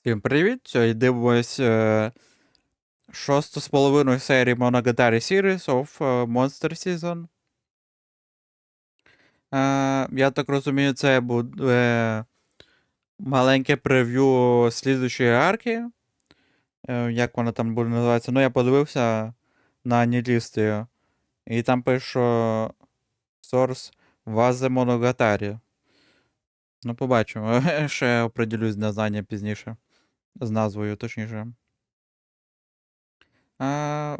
Всім привіт! Сьогодні дивимось е, шосту з половиною серії Monogatari Series of е, Monster Season. Е, я так розумію, це буде маленьке прев'ю слідуючої арки. Е, як вона там буде називатися? Ну, я подивився на анілісти. І там пише, що Source Вазе Monogatari. Ну, побачимо. Ще оприділюсь на знання пізніше. З назвою, точніше. А,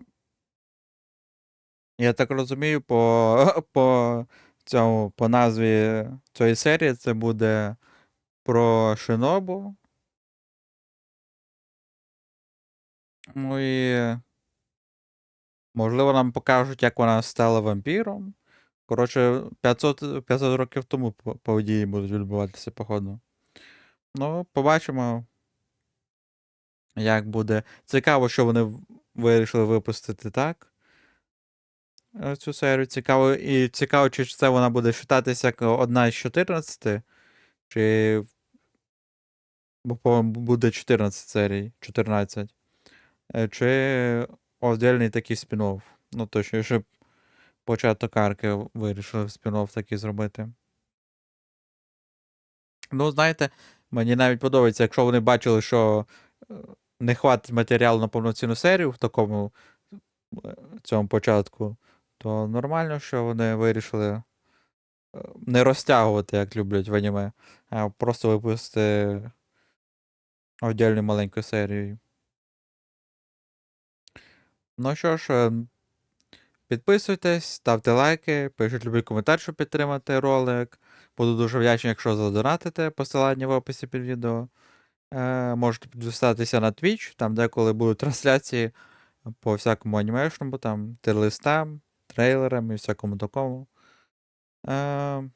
я так розумію, по, по цьому, по назві цієї серії це буде про Шинобу. Ну і. Можливо, нам покажуть, як вона стала вампіром. Коротше, 500, 500 років тому по- події будуть відбуватися, походу. Ну, побачимо. Як буде. Цікаво, що вони вирішили випустити так. е, Цю серію. Цікаво. І цікаво, чи це вона буде вважатися як одна із 14, чи. Бо буде 14 серій, 14. Е, Чи отдельний такий спін-офф. Ну, точно, щоб початок арки вирішили спін-офф такий зробити. Ну, знаєте, мені навіть подобається, якщо вони бачили, що е, не хватить матеріалу на повноцінну серію в такому е, цьому початку, то нормально, що вони вирішили е, не розтягувати, як люблять в аніме, а просто випустити отдельну маленьку серію. Ну що ж, е, підписуйтесь, ставте лайки, пишіть любий коментар, щоб підтримати ролик. Буду дуже вдячний, якщо задонатите посилання в описі під відео. Е, можете підписатися на Twitch, там деколи будуть трансляції по всякому анімешному, там тирлистам, трейлерам і всякому такому. Е,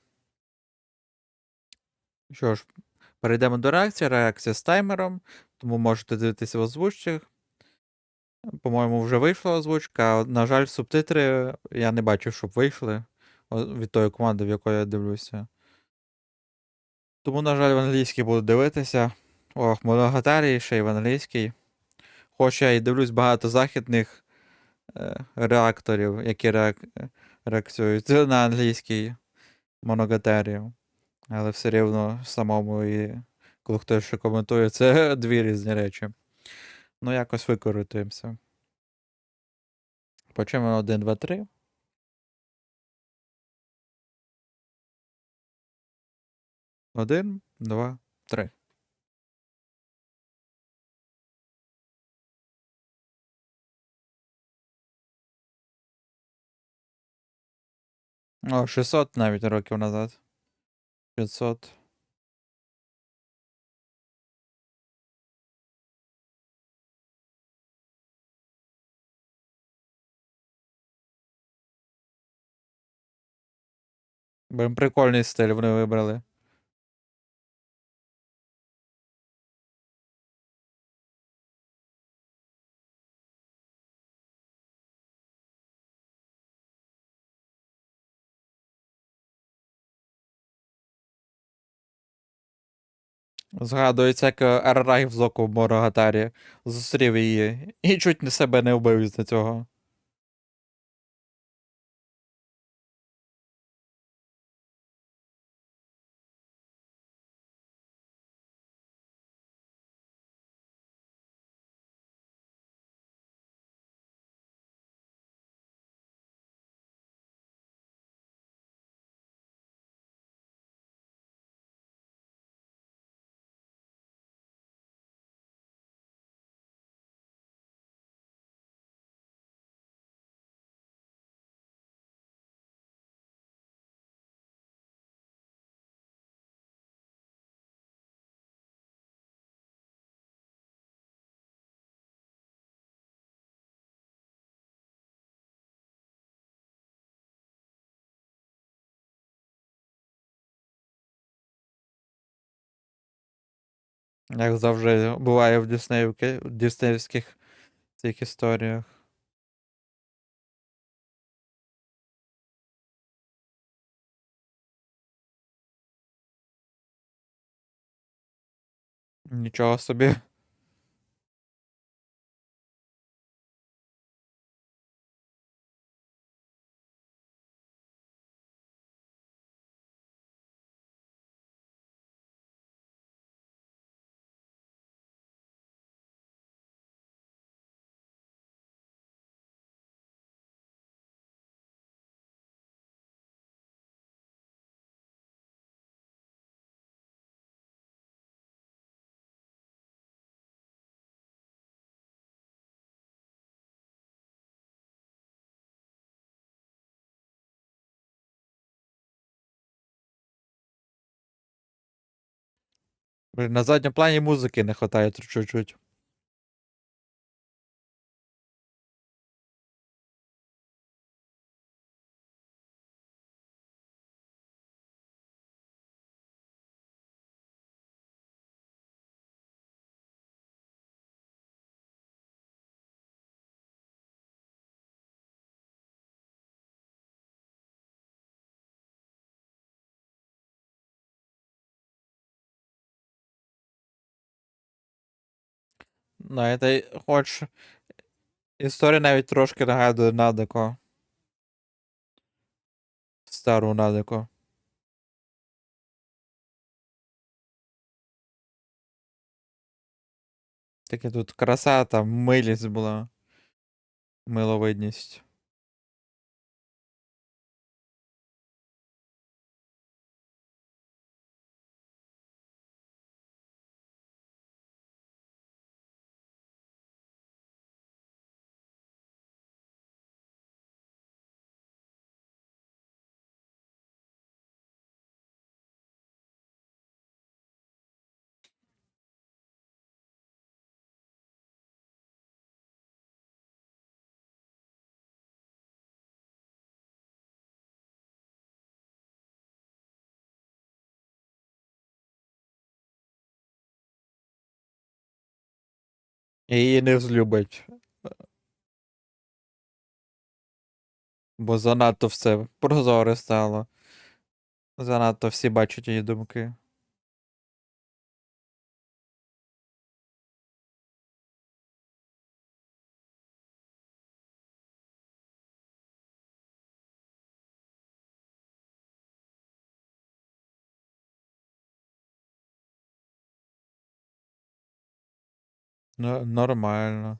що ж, перейдемо до реакції. Реакція з таймером, тому можете дивитися в озвучці. По-моєму, вже вийшла озвучка. На жаль, субтитри я не бачив, щоб вийшли від тої команди, в якої я дивлюся. Тому, на жаль, в англійській буду дивитися. Ох, Моногатарі ще й в англійській. Хоч я і дивлюсь багато західних е, реакторів, які реак... реакціюють на англійській Моногатарі. Але все рівно самому і коли хтось ще коментує, це дві різні речі. Ну, якось використаємося. Почнемо 1, 2, 3. Один, два, три. О, 600 навіть років назад. 500. Блин, прикольний стиль вони вибрали. Згадується, як Арарай в Зоку в Морогатарі зустрів її і чуть себе не вбив із-за цього. Як завжди буває в Діснеївки, в Діснеївських цих історіях. Нічого собі. На задньому плані музики не вистачає чуть-чуть. Знаєте, хоч історія навіть трошки нагадує Надеко. Стару Надеко. Таке тут краса, там милість була. Миловидність. Її не взлюбить. Бо занадто все прозоре стало. Занадто всі бачать її думки. Ну, нормально.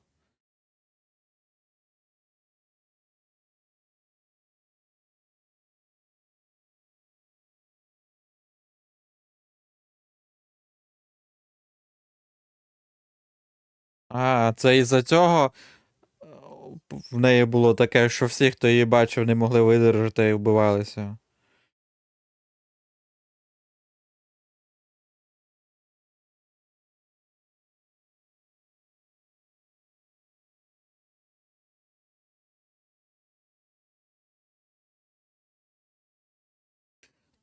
А, це із-за цього е, в неї було таке, що всі, хто її бачив, не могли видержати і вбивалися.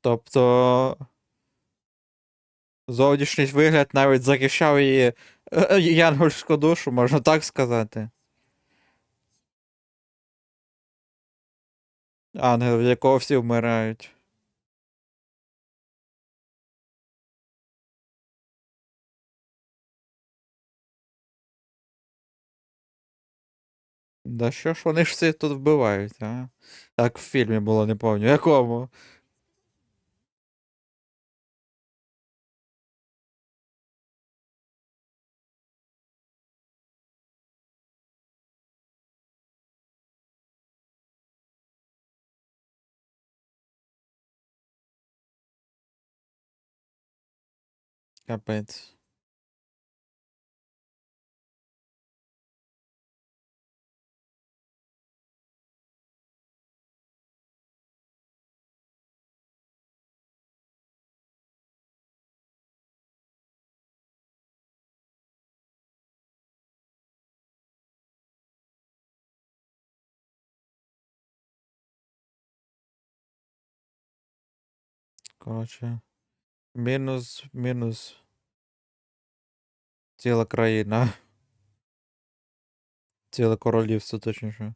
Тобто. Зовнішній вигляд навіть захищав її е, янгольську душу, можна так сказати. Ангел, в якого всі вмирають. Да що ж вони ж всі тут вбивають, а? Так в фільмі було, не пам'ятаю. Якому? Капець. Коротше. Мінус, мінус. Ціла країна. Ціле королівство, точніше.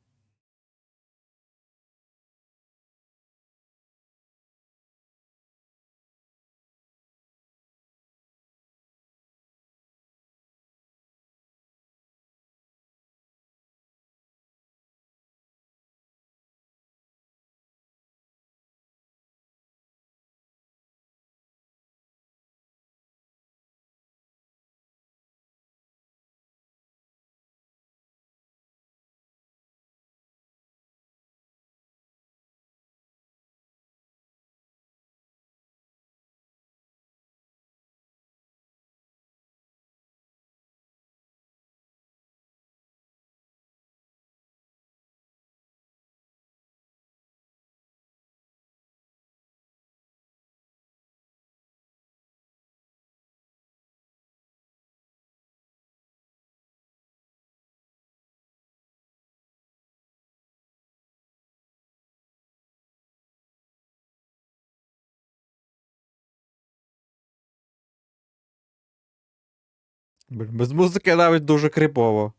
Без музики навіть дуже кріпово.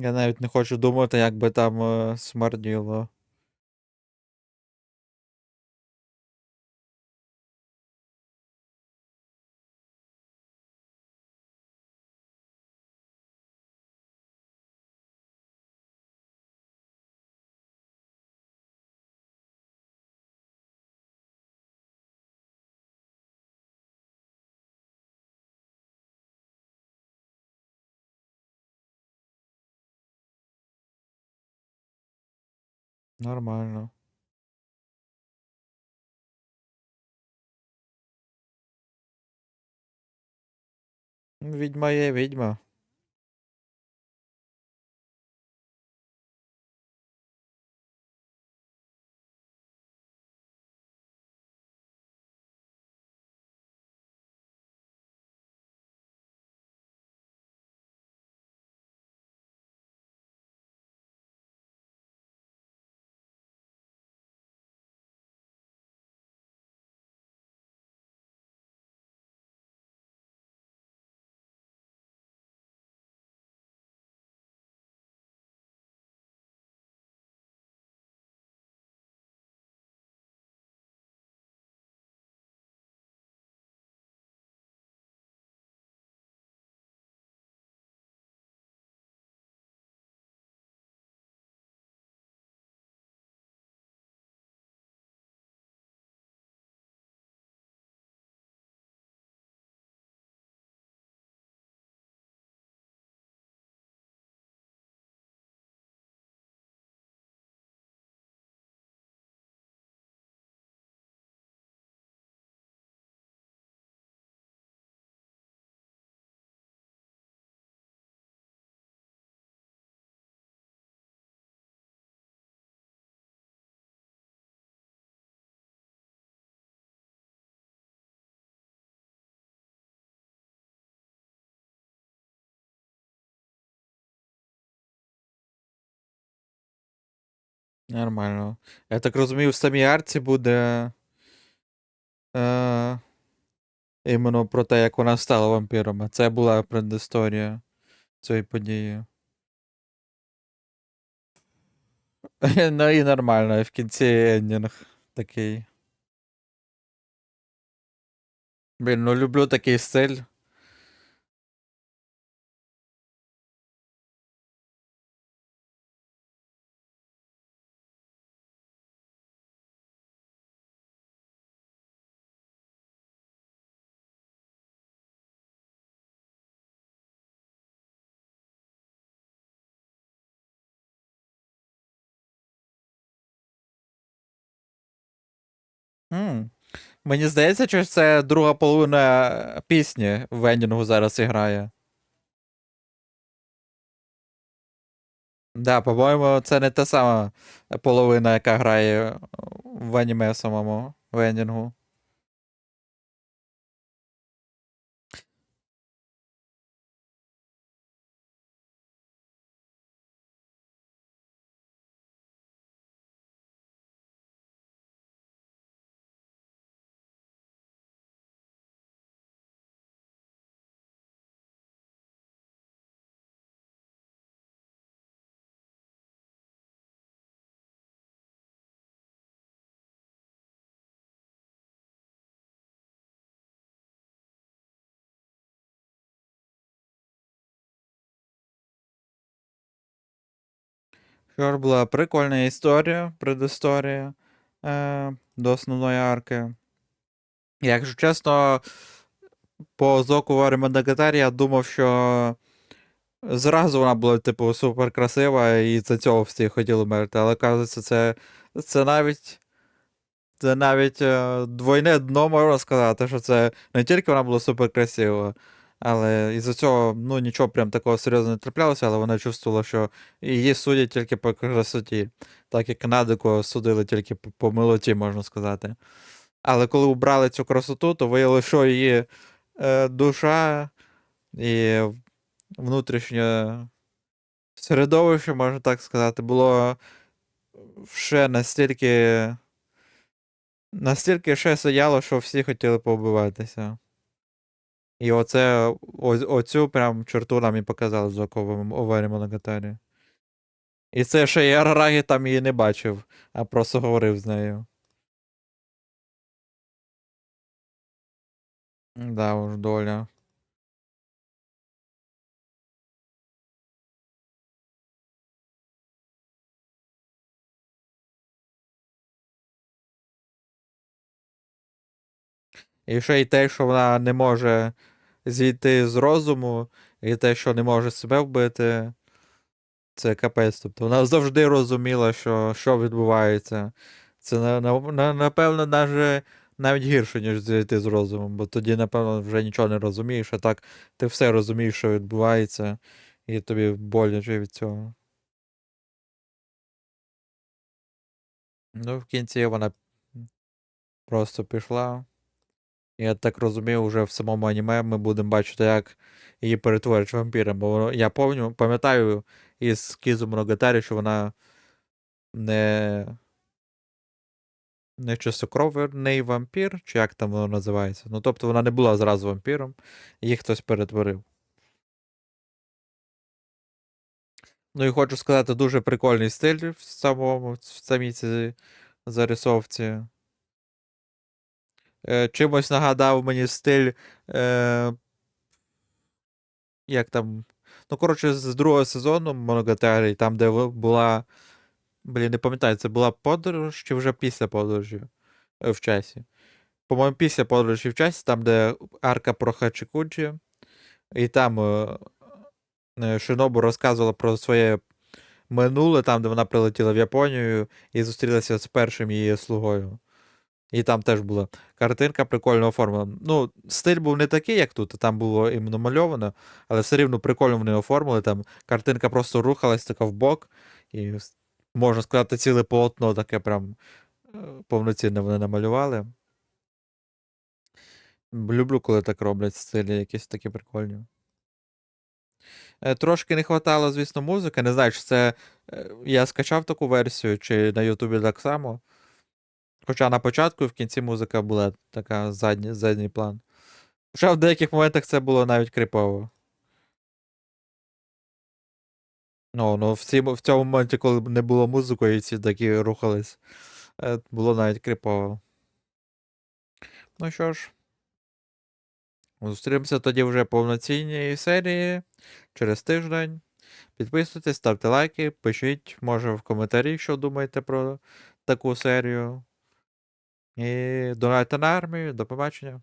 Я навіть не хочу думати, як би там е, смерділо. Нормально. Ну, Відьма є відьма. Нормально. Я так розумію, в самій арці буде. Е, іменно про те, як вона стала вампіром. Це була предісторія цієї події. Ну і нормально, в кінці ендінг такий. Блін, ну люблю такий стиль. М. Мені здається, що це друга половина пісні в ендінгу зараз іграє. Да, по-моєму, це не та сама половина, яка грає в аніме самому в ендінгу. Ж була прикольна історія, предісторія е, до основної арки. Якщо чесно, по Зоку Варі Мадагатарі я думав, що зразу вона була, типу, супер красива, і за цього всі хотіли мерти. Але кажеться, це, це навіть. Це навіть е, двойне дно можна сказати, що це не тільки вона була супер красива, Але із-за цього ну, нічого прям такого серйозного не траплялося, але вона чувствувала, що її судять тільки по красоті, так як Надику судили тільки по, милоті, можна сказати. Але коли убрали цю красоту, то виявилося, що її е, душа і внутрішнє середовище, можна так сказати, було ще настільки. Настільки ще сияло, що всі хотіли побиватися. І оце, о, оцю прям черту нам і показали з оковим Овері Моногатарі. І це ще і Арарагі там її не бачив, а просто говорив з нею. Да, уж доля. І ще й те, що вона не може зійти з розуму, і те, що не може себе вбити. Це капець. Тобто вона завжди розуміла, що, що відбувається. Це на, на, на, напевно, навіть, навіть гірше, ніж зійти з розумом, бо тоді, напевно, вже нічого не розумієш, а так ти все розумієш, що відбувається, і тобі боляче від цього. Ну, в кінці вона просто пішла. Я так розумію, вже в самому аніме ми будемо бачити, як її перетворять вампіром. Бо я пам'ятаю із Кізу Моногатарі, що вона не. Не чистокровний вампір, чи як там воно називається. Ну, тобто вона не була зразу вампіром, її хтось перетворив. Ну і хочу сказати, дуже прикольний стиль в самому в самій цій зарисовці. Е, чимось нагадав мені стиль. Е, як там. Ну, коротше, з другого сезону Моногатарі, там, де була. Блін, не пам'ятаю, це була подорож чи вже після подорожі е, в часі. По-моєму, після подорожі в часі, там, де арка про Хачикуджі, і там Шинобу розказувала про своє минуле, там, де вона прилетіла в Японію і зустрілася з першим її слугою. І там теж була картинка прикольно оформлена. Ну, стиль був не такий, як тут, там було іменно мальовано, але все рівно прикольно вони оформили. Там картинка просто рухалась така в бок, і можна сказати, ціле полотно таке прям е, повноцінне вони намалювали. Люблю, коли так роблять стилі, якісь такі прикольні. Е, Трошки не хватало, звісно, музики. Не знаю, чи це е, я скачав таку версію, чи на Ютубі так само. Хоча на початку і в кінці музика була така задній, задній план. Хоча в деяких моментах це було навіть крипово. Ну, ну в, цій, в цьому моменті, коли не було музики, і ці такі рухались, е, було навіть крипово. Ну що ж, зустрінемося тоді вже повноцінній серії через тиждень. Підписуйтесь, ставте лайки, пишіть, може, в коментарі, що думаєте про таку серію. І донайте на армію. До побачення.